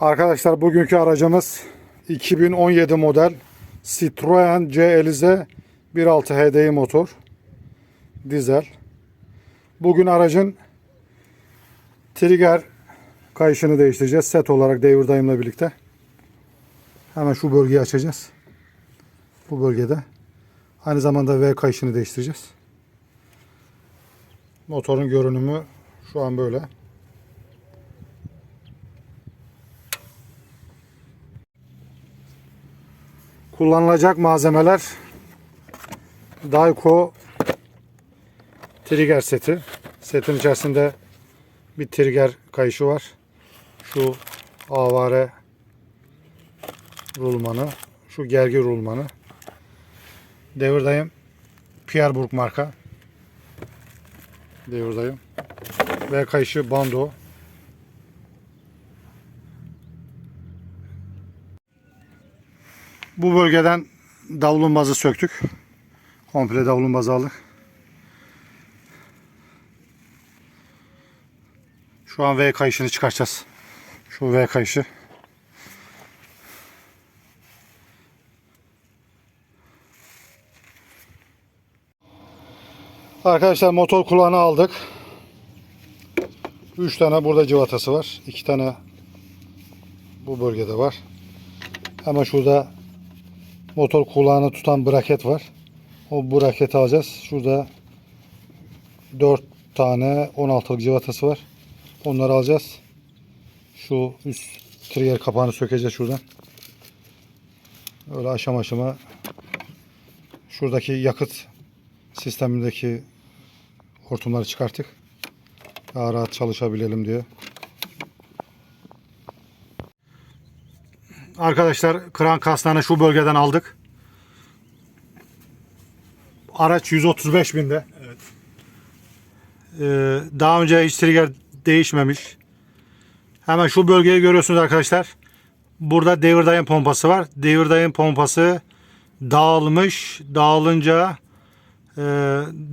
Arkadaşlar bugünkü aracımız 2017 model Citroen C Elize 1.6 HDI motor. Dizel. Bugün aracın trigger kayışını değiştireceğiz. Set olarak devir dayımla birlikte. Hemen şu bölgeyi açacağız. Bu bölgede. Aynı zamanda V kayışını değiştireceğiz. Motorun görünümü şu an böyle. Kullanılacak malzemeler Dayco trigger seti. Setin içerisinde bir trigger kayışı var. Şu avare rulmanı, şu gergi rulmanı. Devirdayım Pierburg marka. Devirdayım. Ve kayışı bando. Bu bölgeden davlumbazı söktük. Komple davlumbazı aldık. Şu an V kayışını çıkartacağız. Şu V kayışı. Arkadaşlar motor kulağını aldık. 3 tane burada civatası var. 2 tane bu bölgede var. Hemen şurada motor kulağını tutan braket var. O braketi alacağız. Şurada 4 tane 16'lık civatası var. Onları alacağız. Şu üst trigger kapağını sökeceğiz şuradan. Öyle aşama aşama şuradaki yakıt sistemindeki hortumları çıkarttık. Daha rahat çalışabilelim diye. Arkadaşlar kran kaslarını şu bölgeden aldık. Araç 135 binde. Evet. Ee, daha önce hiç trigger değişmemiş. Hemen şu bölgeyi görüyorsunuz arkadaşlar. Burada devir dayım pompası var. Devir dayım pompası dağılmış. Dağılınca e,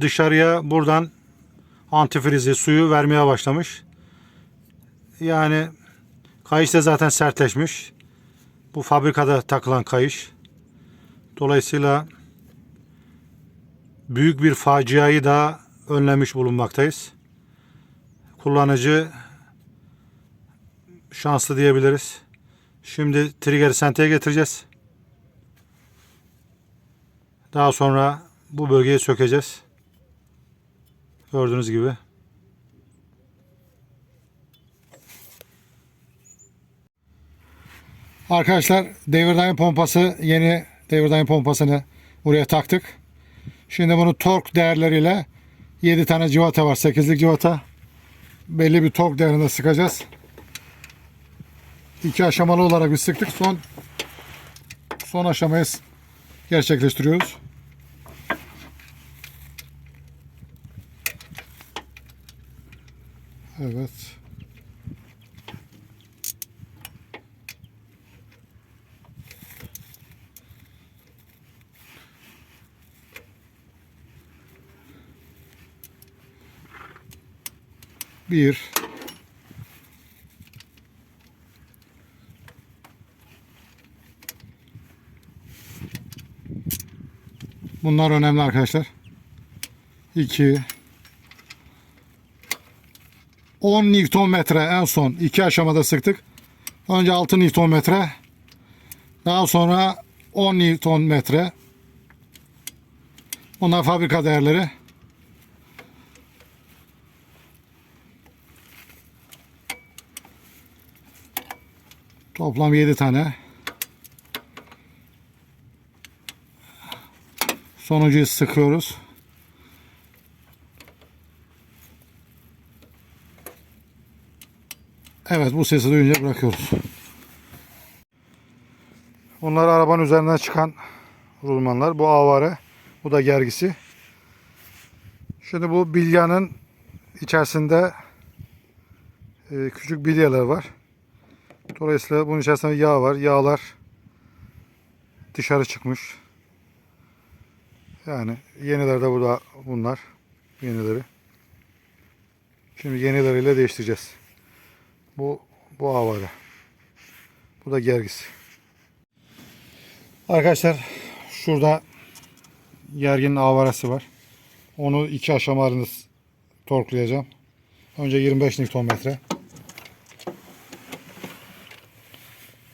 dışarıya buradan antifrizi suyu vermeye başlamış. Yani kayış da zaten sertleşmiş. Bu fabrikada takılan kayış. Dolayısıyla büyük bir faciayı da önlemiş bulunmaktayız. Kullanıcı şanslı diyebiliriz. Şimdi trigger senteye getireceğiz. Daha sonra bu bölgeyi sökeceğiz. Gördüğünüz gibi. Arkadaşlar devir daim pompası yeni devir daim pompasını buraya taktık. Şimdi bunu tork değerleriyle 7 tane civata var. 8'lik civata. Belli bir tork değerinde sıkacağız. İki aşamalı olarak bir sıktık. Son son aşamayı gerçekleştiriyoruz. Evet. Bir. Bunlar önemli arkadaşlar. 2 10 Newton metre en son iki aşamada sıktık. Önce 6 Newton metre. Daha sonra 10 Newton metre. Bunlar fabrika değerleri. Toplam 7 tane. Sonuncuyu sıkıyoruz. Evet bu sesi duyunca bırakıyoruz. Bunlar arabanın üzerinden çıkan rulmanlar. Bu avare. Bu da gergisi. Şimdi bu bilyanın içerisinde e, küçük bilyeler var. Dolayısıyla bunun içerisinde yağ var. Yağlar dışarı çıkmış. Yani yeniler de burada bunlar. Yenileri. Şimdi yenileriyle değiştireceğiz. Bu bu havada. Bu da gergisi. Arkadaşlar şurada gerginin avarası var. Onu iki aşama halinde torklayacağım. Önce 25 Nm.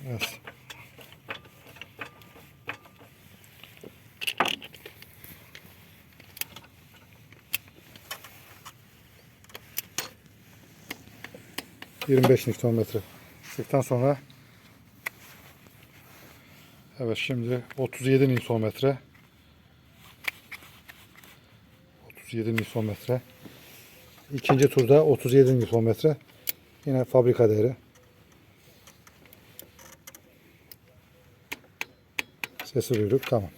Evet. ...25 Nm. Sıktıktan sonra... Evet şimdi 37 Nm. 37 Nm. İkinci turda 37 Nm. Yine fabrika değeri. Sesi duyduk. Tamam.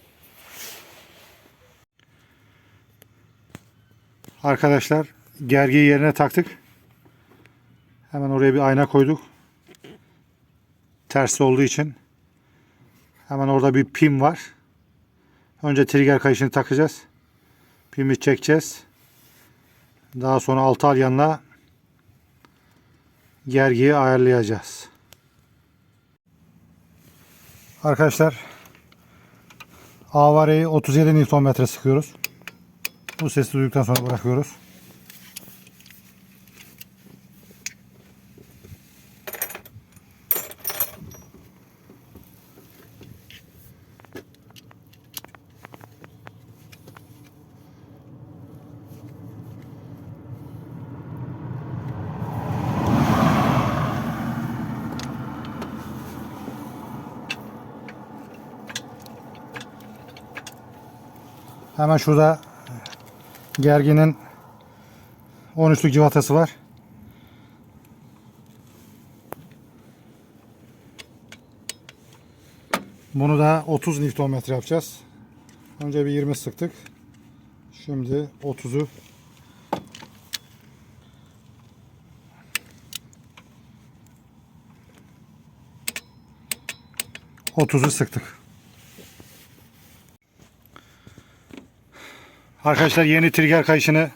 Arkadaşlar gergiyi yerine taktık. Hemen oraya bir ayna koyduk. Ters olduğu için. Hemen orada bir pim var. Önce trigger kayışını takacağız. Pimi çekeceğiz. Daha sonra altı alyanla gergiyi ayarlayacağız. Arkadaşlar avareyi 37 Nm sıkıyoruz. Bu sesi duyduktan sonra bırakıyoruz. Hemen şurada gerginin 13'lük civatası var. Bunu da 30 Nm yapacağız. Önce bir 20 sıktık. Şimdi 30'u Otuzu sıktık. Arkadaşlar yeni trigger kayışını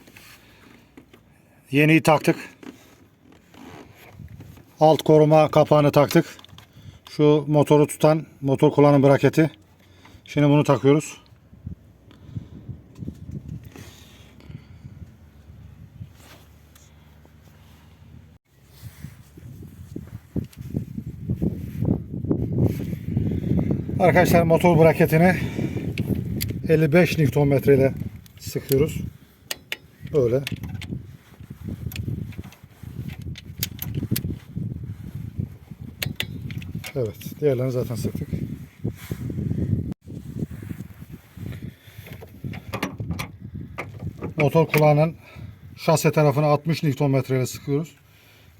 yeniyi taktık. Alt koruma kapağını taktık. Şu motoru tutan motor kullanım braketi. Şimdi bunu takıyoruz. Arkadaşlar motor braketini 55 Nm ile sıkıyoruz. Böyle. Evet. Diğerlerini zaten sıktık. Motor kulağının şase tarafını 60 Nm ile sıkıyoruz.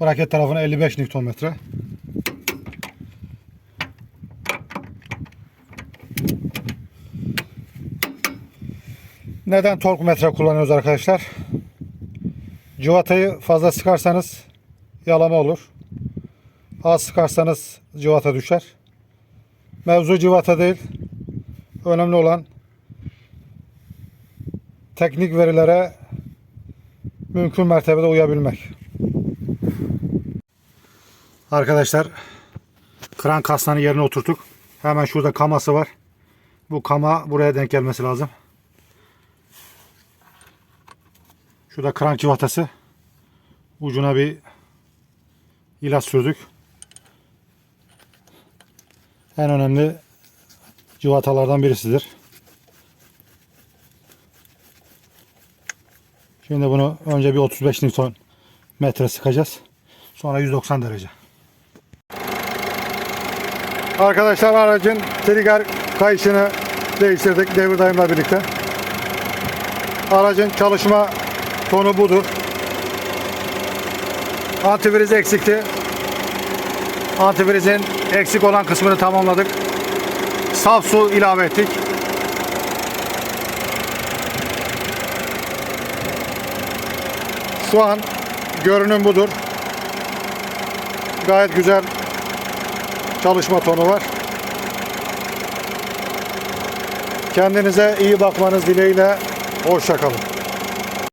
Braket tarafını 55 Nm. Neden tork metre kullanıyoruz arkadaşlar? Civatayı fazla sıkarsanız yalama olur. Az sıkarsanız civata düşer. Mevzu civata değil. Önemli olan teknik verilere mümkün mertebede uyabilmek. Arkadaşlar kran kasnağını yerine oturttuk. Hemen şurada kaması var. Bu kama buraya denk gelmesi lazım. Şurada krank civatası. Ucuna bir ilaç sürdük. En önemli civatalardan birisidir. Şimdi bunu önce bir 35 Newton metre sıkacağız. Sonra 190 derece. Arkadaşlar aracın trigger kayışını değiştirdik devir daimle birlikte. Aracın çalışma tonu budur. Antivriz eksikti. Antivrizin eksik olan kısmını tamamladık. Saf su ilave ettik. Şu an görünüm budur. Gayet güzel çalışma tonu var. Kendinize iyi bakmanız dileğiyle. Hoşçakalın.